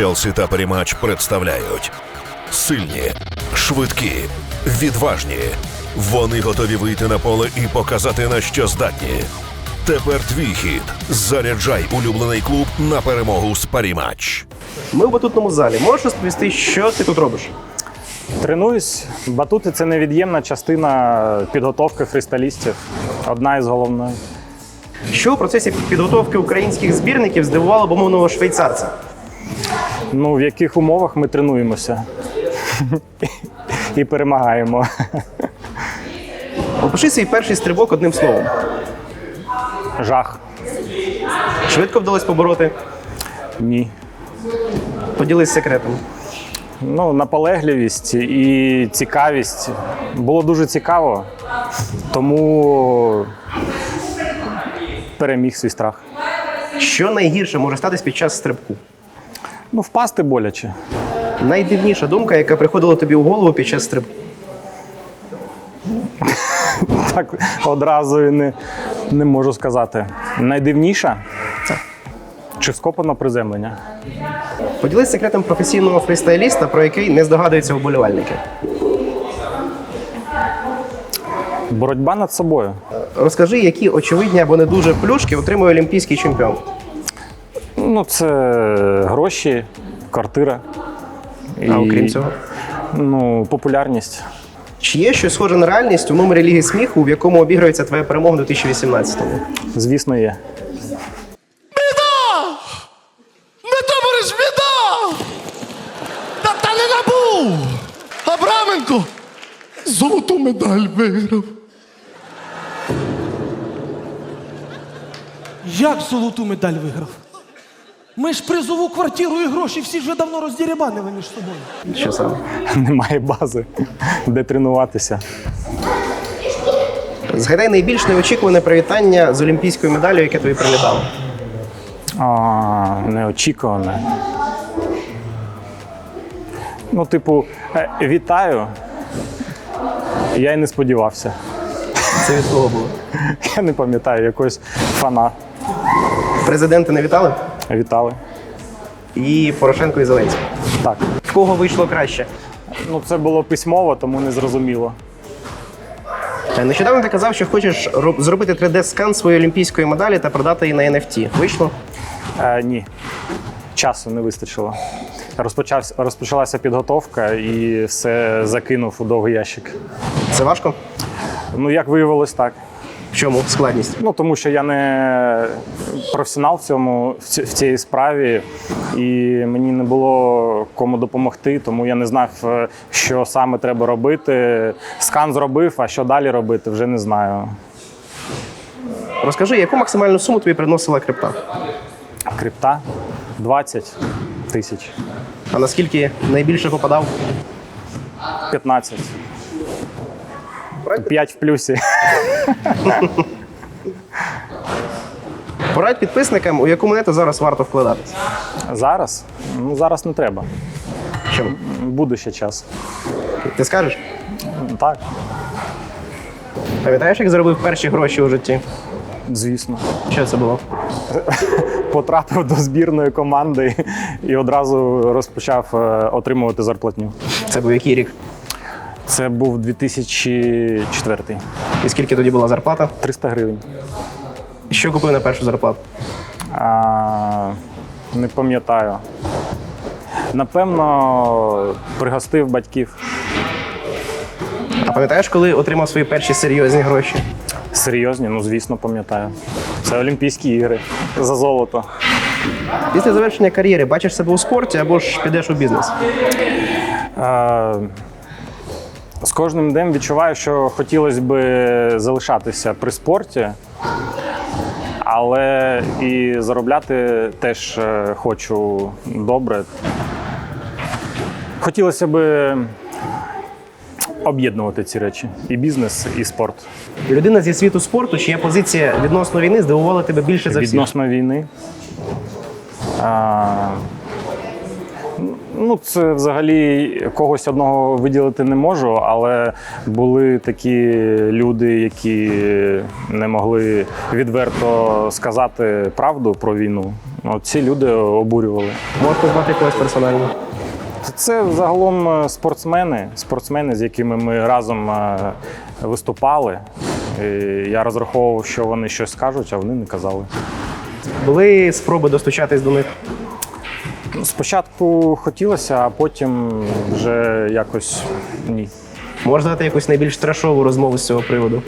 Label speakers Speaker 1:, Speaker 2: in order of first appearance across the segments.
Speaker 1: Челсі та Парімач представляють сильні, швидкі, відважні. Вони готові вийти на поле і показати на що здатні. Тепер твій хід. Заряджай улюблений клуб на перемогу з Парімач.
Speaker 2: Ми в батутному залі. Можеш розповісти, що ти тут робиш?
Speaker 3: Тренуюсь. Батути це невід'ємна частина підготовки фристайлістів. Одна із головних.
Speaker 2: Що у процесі підготовки українських збірників здивувало б умовного швейцарця?
Speaker 3: Ну, в яких умовах ми тренуємося і перемагаємо.
Speaker 2: Опиши свій перший стрибок одним словом.
Speaker 3: Жах.
Speaker 2: Швидко вдалося побороти.
Speaker 3: Ні.
Speaker 2: Поділись секретом.
Speaker 3: Ну, наполегливість і цікавість. Було дуже цікаво, тому переміг свій страх.
Speaker 2: Що найгірше може статись під час стрибку?
Speaker 3: Ну, впасти боляче.
Speaker 2: Найдивніша думка, яка приходила тобі у голову під час стрибку.
Speaker 3: Так одразу і не, не можу сказати. Найдивніша це чи скопано приземлення.
Speaker 2: Поділись секретом професійного фристайліста, про який не здогадуються вболівальники.
Speaker 3: Боротьба над собою.
Speaker 2: Розкажи, які очевидні або не дуже плюшки отримує олімпійський чемпіон.
Speaker 3: Ну, це гроші, квартира.
Speaker 2: А окрім цього,
Speaker 3: Ну, популярність.
Speaker 2: чи є щось схоже на реальність у номері Ліги сміху, в якому обігрується твоя перемога у 2018-му?
Speaker 3: Звісно, є.
Speaker 4: Біда! Не товариш, біда! Та, та не набув! Абраменко золоту медаль виграв.
Speaker 5: Як золоту медаль виграв? Ми ж призову квартиру і гроші всі вже давно роздірібанили між собою.
Speaker 2: Що саме?
Speaker 3: Немає бази, де тренуватися.
Speaker 2: Згадай найбільш неочікуване привітання з олімпійською медаллю, яке тобі прилітало.
Speaker 3: А, неочікуване. Ну, типу, е, вітаю. Я й не сподівався.
Speaker 2: Це від кого було?
Speaker 3: Я не пам'ятаю якогось фана.
Speaker 2: Президенти не вітали?
Speaker 3: Вітали.
Speaker 2: І Порошенко і Зеленський.
Speaker 3: Так.
Speaker 2: В кого вийшло краще?
Speaker 3: Ну, це було письмово, тому не зрозуміло.
Speaker 2: Е, Нещодавно ти казав, що хочеш зробити 3D-скан своєї олімпійської медалі та продати її на NFT. Вийшло?
Speaker 3: Е, ні, часу не вистачило. Розпочався, розпочалася підготовка і все закинув у довгий ящик.
Speaker 2: Це важко?
Speaker 3: Ну, як виявилось, так.
Speaker 2: В чому складність?
Speaker 3: Ну, тому що я не професіонал в цьому в ці- в цій справі, і мені не було кому допомогти, тому я не знав, е, що саме треба робити. Скан зробив, а що далі робити, вже не знаю.
Speaker 2: Розкажи, яку максимальну суму тобі приносила крипта?
Speaker 3: Крипта 20 тисяч,
Speaker 2: А наскільки найбільше попадав?
Speaker 3: 15. 5 в плюсі.
Speaker 2: Порадь підписникам, у яку монету зараз варто вкладатися.
Speaker 3: Зараз? Ну, зараз не треба.
Speaker 2: Чому?
Speaker 3: Буде ще час.
Speaker 2: Ти скажеш?
Speaker 3: Так,
Speaker 2: Пам'ятаєш, як заробив перші гроші у житті?
Speaker 3: звісно.
Speaker 2: Що це було?
Speaker 3: Потрапив до збірної команди і одразу розпочав е, отримувати зарплатню.
Speaker 2: Це був який рік?
Speaker 3: Це був 2004.
Speaker 2: І скільки тоді була зарплата?
Speaker 3: 300 гривень.
Speaker 2: Що купив на першу зарплату?
Speaker 3: А, не пам'ятаю. Напевно, пригостив батьків.
Speaker 2: А пам'ятаєш, коли отримав свої перші серйозні гроші?
Speaker 3: Серйозні, ну звісно, пам'ятаю. Це Олімпійські ігри за золото.
Speaker 2: Після завершення кар'єри бачиш себе у спорті або ж підеш у бізнес?
Speaker 3: Е, З кожним днем відчуваю, що хотілося б залишатися при спорті, але і заробляти теж е, хочу добре. Хотілося б об'єднувати ці речі: і бізнес, і спорт.
Speaker 2: Людина зі світу спорту, чия позиція відносно війни здивувала тебе більше за всіх?
Speaker 3: Відносно війни. А, Ну, це взагалі когось одного виділити не можу, але були такі люди, які не могли відверто сказати правду про війну. От ці люди обурювали.
Speaker 2: Можете звати когось персонально?
Speaker 3: Це загалом е, спортсмени, спортсмени, з якими ми разом е, виступали. І я розраховував, що вони щось скажуть, а вони не казали.
Speaker 2: Були спроби достучатись до них.
Speaker 3: Спочатку хотілося, а потім вже якось ні.
Speaker 2: Можна дати якусь найбільш трешову розмову з цього приводу.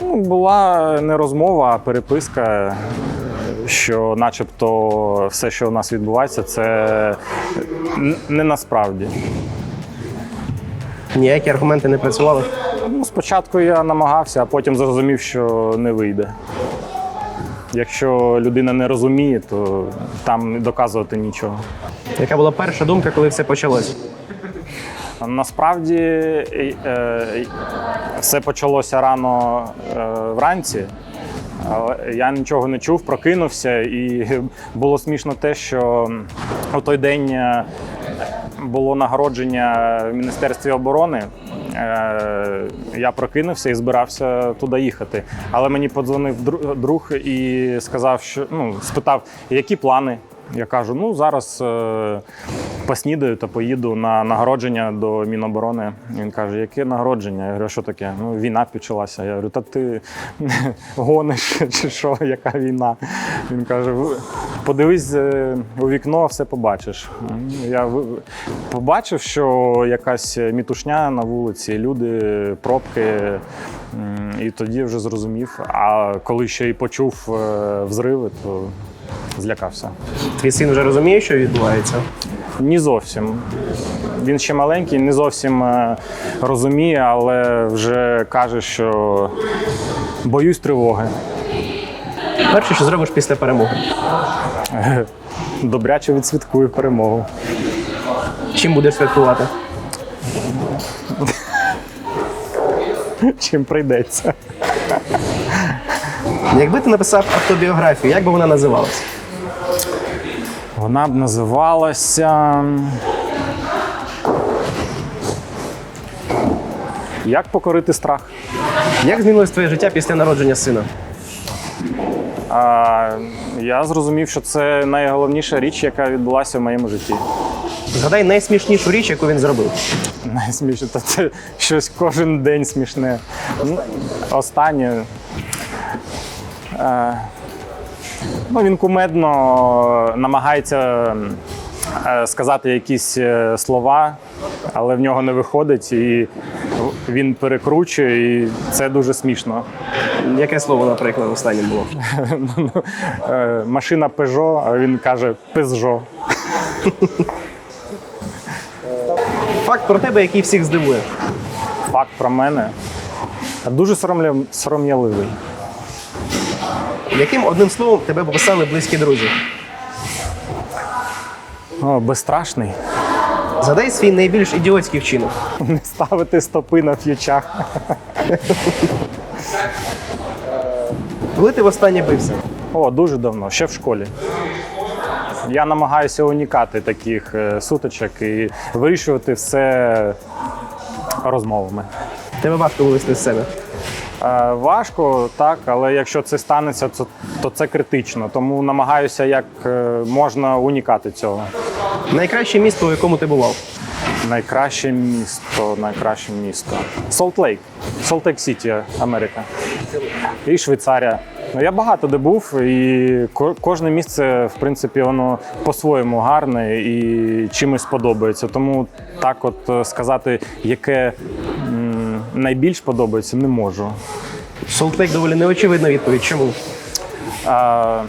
Speaker 3: Ну, була не розмова, а переписка, що начебто все, що у нас відбувається, це не насправді.
Speaker 2: Ніякі аргументи не працювали.
Speaker 3: Ну, спочатку я намагався, а потім зрозумів, що не вийде. Якщо людина не розуміє, то там доказувати нічого.
Speaker 2: Яка була перша думка, коли все почалось?
Speaker 3: Насправді е, е, все почалося рано е, вранці. Я нічого не чув, прокинувся, і було смішно те, що у той день було нагородження в Міністерстві оборони. Е, Я прокинувся і збирався туди їхати. Але мені подзвонив дру- друг і сказав, що ну, спитав, які плани. Я кажу: ну зараз е, поснідаю та поїду на нагородження до Міноборони. Він каже, яке нагородження? Я говорю, що таке? Ну, війна почалася. Я говорю, та ти гониш чи що, яка війна? Він каже: подивись е, у вікно, все побачиш. Я побачив, що якась мітушня на вулиці, люди, пробки. І тоді вже зрозумів. А коли ще й почув е, взриви, то злякався.
Speaker 2: Твій син вже розуміє, що відбувається.
Speaker 3: Ні зовсім. Він ще маленький, не зовсім е, розуміє, але вже каже, що боюсь тривоги.
Speaker 2: Перше, що зробиш після перемоги.
Speaker 3: Добряче відсвяткую перемогу.
Speaker 2: Чим будеш святкувати?
Speaker 3: Чим прийдеться.
Speaker 2: Якби ти написав автобіографію, як би вона називалась?
Speaker 3: Вона б називалася. Як покорити страх?
Speaker 2: Як змінилось твоє життя після народження сина?
Speaker 3: А, я зрозумів, що це найголовніша річ, яка відбулася в моєму житті.
Speaker 2: Згадай найсмішнішу річ, яку він зробив.
Speaker 3: Найсмішніше, та це щось кожен день смішне. Ну, останнє. Е, ну, він кумедно намагається е, сказати якісь е, слова, але в нього не виходить, і він перекручує, і це дуже смішно.
Speaker 2: Яке слово, наприклад, останнім було?
Speaker 3: Ну, е, Машина Peugeot, а він каже Пезжо.
Speaker 2: Факт про тебе, який всіх здивує.
Speaker 3: Факт про мене. Дуже сором'яливий.
Speaker 2: Яким одним словом тебе пописали близькі друзі?
Speaker 3: О, безстрашний.
Speaker 2: Згадай свій найбільш ідіотський вчинок.
Speaker 3: Не ставити стопи на ф'ючах.
Speaker 2: Коли ти востаннє бився?
Speaker 3: О, дуже давно, ще в школі. Я намагаюся уникати таких е, сутичок і вирішувати все розмовами.
Speaker 2: Тебе важко вивести з себе.
Speaker 3: Е, Важко, так, але якщо це станеться, то, то це критично. Тому намагаюся як е, можна уникати цього.
Speaker 2: Найкраще місто, у якому ти бував.
Speaker 3: Найкраще місто, найкраще місто. Солт Лейк. Солт Лейк Сіті, Америка. І Швейцарія. Ну, я багато де був, і кожне місце, в принципі, воно по-своєму гарне і чимось подобається. Тому так, от е, сказати, яке найбільш подобається, не можу.
Speaker 2: Солтлейк доволі неочевидна відповідь. Чому?
Speaker 3: А,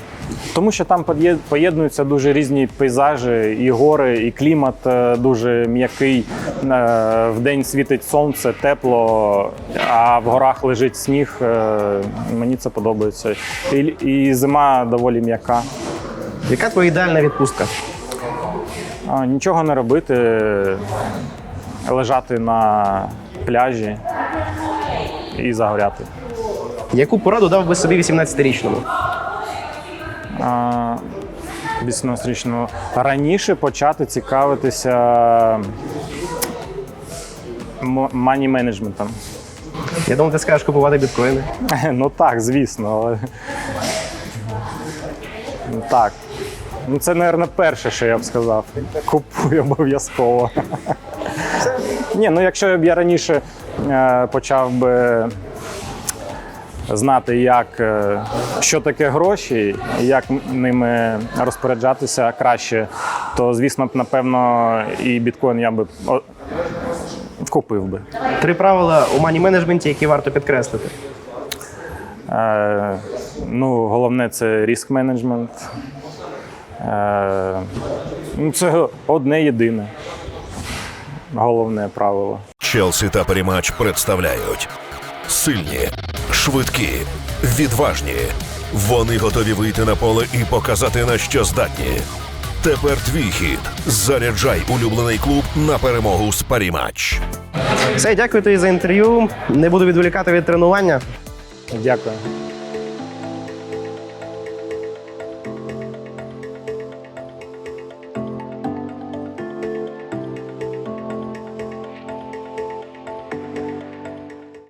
Speaker 3: тому що там поєднуються дуже різні пейзажі, і гори, і клімат е, дуже м'який. Е, Вдень світить сонце, тепло, а в горах лежить сніг. Е, Мені це подобається. І, і зима доволі м'яка.
Speaker 2: Яка твоя ідеальна відпустка?
Speaker 3: А, Нічого не робити, лежати на пляжі і загоряти.
Speaker 2: Яку пораду дав би собі 18-річному?
Speaker 3: А, 18-річного раніше почати цікавитися мані менеджментом.
Speaker 2: Я думав, ти скажеш купувати біткоїни.
Speaker 3: Ну так, звісно, але. Так. Ну, це, мабуть, перше, що я б сказав. Купую обов'язково. Ні, ну якщо б я раніше почав би знати, як, е, що таке гроші як ними розпоряджатися краще, то звісно напевно, і біткоін я би купив би.
Speaker 2: Три правила у мані менеджменті, які варто підкреслити.
Speaker 3: Е, ну, головне це ріск менеджмент. Е, ну, це одне єдине. Головне правило.
Speaker 1: Челсі та Перемач представляють сильні, швидкі, відважні. Вони готові вийти на поле і показати на що здатні. Тепер твій хід. Заряджай улюблений клуб на перемогу з Парімач.
Speaker 2: Все, дякую тобі за інтерв'ю. Не буду відволікати від тренування.
Speaker 3: Дякую.